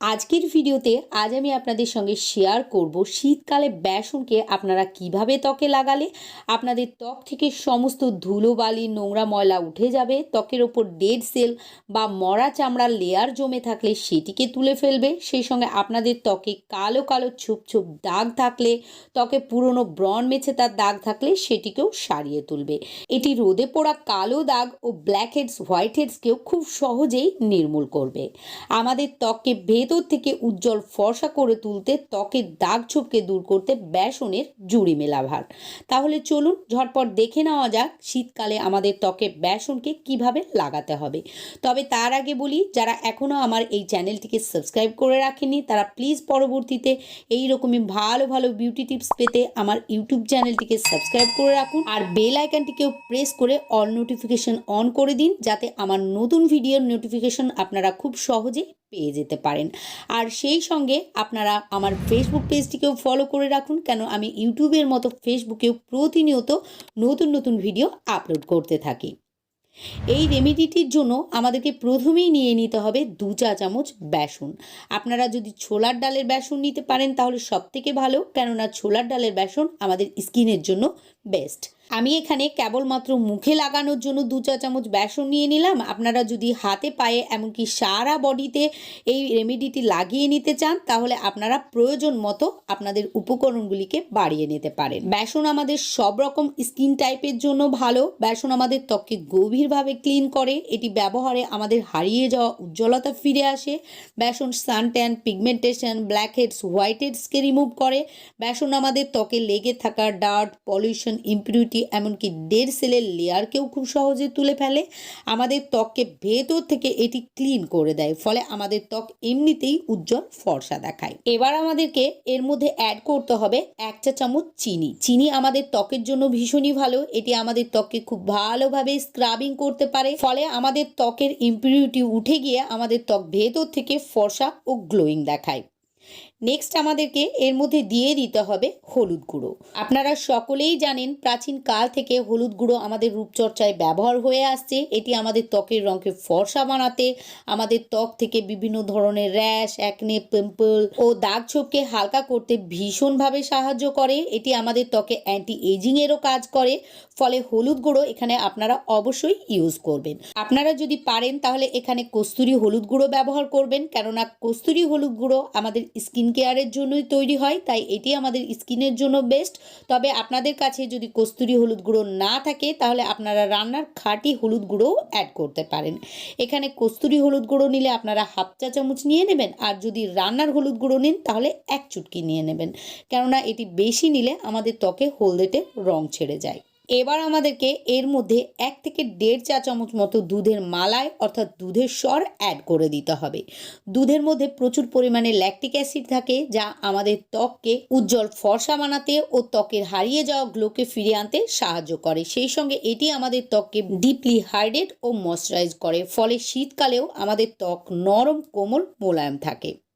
আজকের ভিডিওতে আজ আমি আপনাদের সঙ্গে শেয়ার করব শীতকালে বেসনকে আপনারা কীভাবে ত্বকে লাগালে, আপনাদের ত্বক থেকে সমস্ত ধুলোবালি, নোংরা ময়লা উঠে যাবে, ত্বকের ওপর ডেড সেল বা মরা চামড়ার লেয়ার জমে থাকলে সেটিকে তুলে ফেলবে। সেই সঙ্গে আপনাদের ত্বকে কালো কালো ছোপ ছোপ দাগ থাকলে, ত্বকে পুরনো ব্রণ মেছে তার দাগ থাকলে সেটিকেও সারিয়ে তুলবে। এটি রোদে পোড়া কালো দাগ ও ব্ল্যাক হেডস হোয়াইট হেডসকেও খুব সহজেই নির্মূল করবে। আমাদের ত্বককে ভেতর থেকে উজ্জ্বল ফর্সা করে তুলতে ত্বকের দাগ ছোপকে দূর করতে বেসনের জুড়ি মেলা ভার। তাহলে চলুন ঝটপট দেখে নেওয়া যাক শীতকালে আমাদের ত্বকে বেসনকে কীভাবে লাগাতে হবে। তবে তার আগে বলি, যারা এখনও আমার এই চ্যানেলটিকে সাবস্ক্রাইব করে রাখেনি তারা প্লিজ পরবর্তীতে এই রকমই ভালো ভালো বিউটি টিপস পেতে আমার ইউটিউব চ্যানেলটিকে সাবস্ক্রাইব করে রাখুন। আর বেল আইকনটিকেও প্রেস করে অল নোটিফিকেশন অন করে দিন, যাতে আমার নতুন ভিডিওর নোটিফিকেশন আপনারা খুব সহজেই পেয়ে যেতে পারেন। আর সেই সঙ্গে আপনারা আমার ফেসবুক পেজটিকেও ফলো করে রাখুন, কেন আমি ইউটিউবের মতো ফেসবুকেও প্রতিনিয়ত নতুন নতুন ভিডিও আপলোড করতে থাকি। এই রেমেডিটির জন্য আমাদেরকে প্রথমেই নিয়ে নিতে হবে দু চা চামচ বেসন। আপনারা যদি ছোলার ডালের বেসন নিতে পারেন তাহলে সব থেকে ভালো, কেননা ছোলার ডালের বেসন আমাদের স্কিনের জন্য বেস্ট আমি এখানে কেবলমাত্র মুখে লাগানোর জন্য দু চা চামচ বেসন নিয়ে নিলাম। আপনারা যদি হাতে পায়ে এমনকি সারা বডিতে এই রেমেডিটি লাগিয়ে নিতে চান, তাহলে আপনারা প্রয়োজন মতো আপনাদের উপকরণগুলিকে বাড়িয়ে নিতে পারেন। বেসন আমাদের সব রকম স্কিন টাইপের জন্য ভালো। বেসন আমাদের ত্বককে গভীরভাবে ক্লিন করে, এটি ব্যবহারে আমাদের হারিয়ে যাওয়া উজ্জ্বলতা ফিরে আসে। বেসন suntan pigmentation, black heads, white হেডসকে রিমুভ করে। বেসন আমাদের ত্বকে লেগে থাকা ডার্ট, পলিউশন, ইম্পিউরিটি এমনকি ডেড সেলের লেয়ারকেও খুব সহজে তুলে ফেলে। আমাদের ত্বককে ভেতর থেকে এটি ক্লিন করে দেয়, ফলে আমাদের ত্বক এমনিতেই উজ্জ্বল ফর্সা দেখায়। এবার আমাদেরকে এর মধ্যে অ্যাড করতে হবে এক চা চামচ চিনি। চিনি আমাদের ত্বকের জন্য ভীষণই ভালো, এটি আমাদের ত্বককে খুব ভালোভাবে স্ক্রাবিং করতে পারে, ফলে আমাদের ত্বকের ইম্পিউরিটি উঠে গিয়ে আমাদের ত্বক ভেতর থেকে ফর্সা ও গ্লোয়িং দেখায়। নেক্সট আমাদেরকে এর মধ্যে দিয়ে দিতে হবে হলুদ গুঁড়ো। আপনারা সকলেই জানেন প্রাচীন কাল থেকে হলুদ গুঁড়ো আমাদের রূপচর্চায় ব্যবহার হয়ে আসছে। এটি আমাদের ত্বকের রঙকে ফর্সা বানাতে, আমাদের ত্বক থেকে বিভিন্ন ধরনের র্যাশ অ্যাকনে পিম্পল ও দাগ ছোপকে হালকা করতে ভীষণভাবে সাহায্য করে। এটি আমাদের ত্বকে অ্যান্টি এজিংয়েরও কাজ করে, ফলে হলুদ গুঁড়ো এখানে আপনারা অবশ্যই ইউজ করবেন। আপনারা যদি পারেন তাহলে এখানে কস্তুরি হলুদ গুঁড়ো ব্যবহার করবেন, কেননা কস্তুরি হলুদ গুঁড়ো আমাদের স্কিন কেয়ারের জন্যই তৈরি হয়, তাই এটি আমাদের স্কিনের জন্য বেস্ট। তবে আপনাদের কাছে যদি কস্তুরি হলুদ গুঁড়ো না থাকে, তাহলে আপনারা রান্নার খাঁটি হলুদ গুঁড়োও অ্যাড করতে পারেন। এখানে কস্তুরি হলুদ গুঁড়ো নিলে আপনারা হাফ চা চামচ নিয়ে নেবেন, আর যদি রান্নার হলুদ গুঁড়ো নিন, তাহলে এক চুটকি নিয়ে নেবেন। কেননা এটি বেশি নিলে আমাদের ত্বকে হলদেটে রং ছেড়ে যায়। এবার আমাদেরকে এর মধ্যে এক থেকে দেড় চা চামচ মতো দুধের মালায় অর্থাৎ দুধের স্বর অ্যাড করে দিতে হবে। দুধের মধ্যে প্রচুর পরিমাণে ল্যাকটিক অ্যাসিড থাকে, যা আমাদের ত্বককে উজ্জ্বল ফর্সা বানাতে ও ত্বকের হারিয়ে যাওয়া গ্লোকে ফিরিয়ে আনতে সাহায্য করে। সেই সঙ্গে এটি আমাদের ত্বককে ডিপলি হাইড্রেট ও ময়শ্চারাইজ করে। ফলে শীতকালেও আমাদের ত্বক নরম কোমল মোলায়েম থাকে।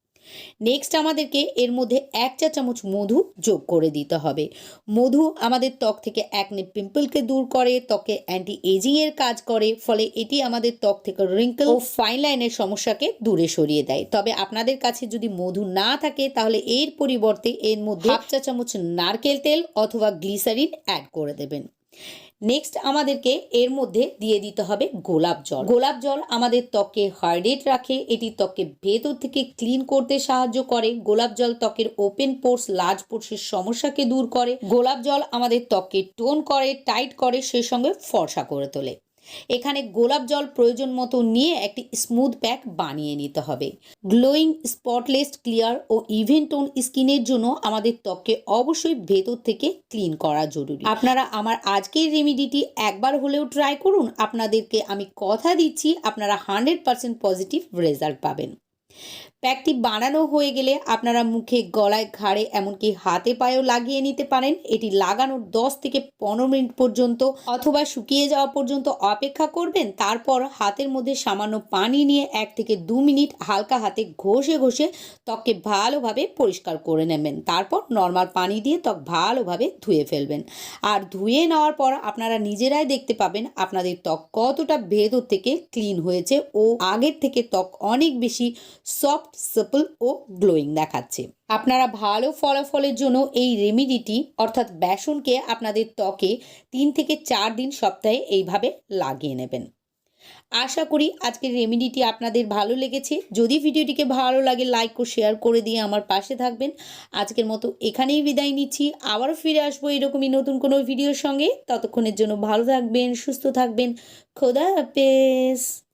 নেক্সট আমাদেরকে এর মধ্যে এক চা চামচ মধু যোগ করে দিতে হবে। মধু আমাদের ত্বক থেকে অ্যাকনে পিম্পলকে দূর করে ত্বকে অ্যান্টি এজিং এর কাজ করে ফলে এটি আমাদের ত্বক থেকে রিঙ্কেল ও ফাইন লাইনের সমস্যাকে দূরে সরিয়ে দেয়। তবে আপনাদের কাছে যদি মধু না থাকে তাহলে এর পরিবর্তে এর মধ্যে হাফ চা চামচ নারকেল তেল অথবা গ্লিসারিন অ্যাড করে দেবেন। নেক্সট আমাদেরকে এর মধ্যে দিয়ে দিতে হবে গোলাপ জল। গোলাপ জল আমাদের ত্বককে হাইড্রেট রাখে, এটি ত্বককে ভেতর থেকে ক্লিন করতে সাহায্য করে। গোলাপ জল ত্বকের ওপেন পোর্স, লার্জ পোর্সের সমস্যাকে দূর করে। গোলাপ জল আমাদের ত্বককে টোন করে, টাইট করে, সেই সঙ্গে ফর্সা করে তোলে। এখানে গোলাপ জল প্রয়োজন মতো নিয়ে একটি স্মুথ প্যাক বানিয়ে নিতে হবে। গ্লোয়িং, স্পটলেস, ক্লিয়ার ও ইভেন টোন স্কিনের জন্য আমাদের ত্বককে অবশ্যই ভেতর থেকে ক্লিন করা জরুরি। আপনারা আমার আজকের রেমিডিটি একবার হলেও ট্রাই করুন। আপনাদেরকে আমি কথা দিচ্ছি, আপনারা হান্ড্রেড পজিটিভ রেজাল্ট পাবেন। প্যাকটি বানানো হয়ে গেলে আপনারা মুখে, গলায়, ঘাড়ে, এমনকি হাতে পায়েও লাগিয়ে নিতে পারেন। এটি লাগানোর দশ থেকে পনেরো মিনিট পর্যন্ত অথবা শুকিয়ে যাওয়া পর্যন্ত অপেক্ষা করবেন। তারপর হাতের মধ্যে সামান্য পানি নিয়ে এক থেকে দু মিনিট হালকা হাতে ঘষে ঘষে ত্বককে ভালোভাবে পরিষ্কার করে নেবেন। তারপর নর্মাল পানি দিয়ে ত্বক ভালোভাবে ধুয়ে ফেলবেন। আর ধুয়ে নেওয়ার পর আপনারা নিজেরাই দেখতে পাবেন আপনাদের ত্বক কতটা ভেতর থেকে ক্লিন হয়েছে ও আগের থেকে ত্বক অনেক বেশি সফট সাপল ও গ্লোয়িং দেখাচ্ছে। আপনারা ভালো ফলাফলের জন্য এই রেমিডিটি অর্থাৎ বেসনকে আপনাদের ত্বকে তিন থেকে চার দিন সপ্তাহে এইভাবে লাগিয়ে নেবেন। আশা করি আজকের রেমিডিটি আপনাদের ভালো লেগেছে। যদি ভিডিওটিকে ভালো লাগে লাইক ও শেয়ার করে দিয়ে আমার পাশে থাকবেন। আজকের মতো এখানেই বিদায় নিচ্ছি। আবারও ফিরে আসব এরকমই নতুন কোনো ভিডিওর সঙ্গে। ততক্ষণের জন্য ভালো থাকবেন, সুস্থ থাকবেন। খোদা হাফেজ।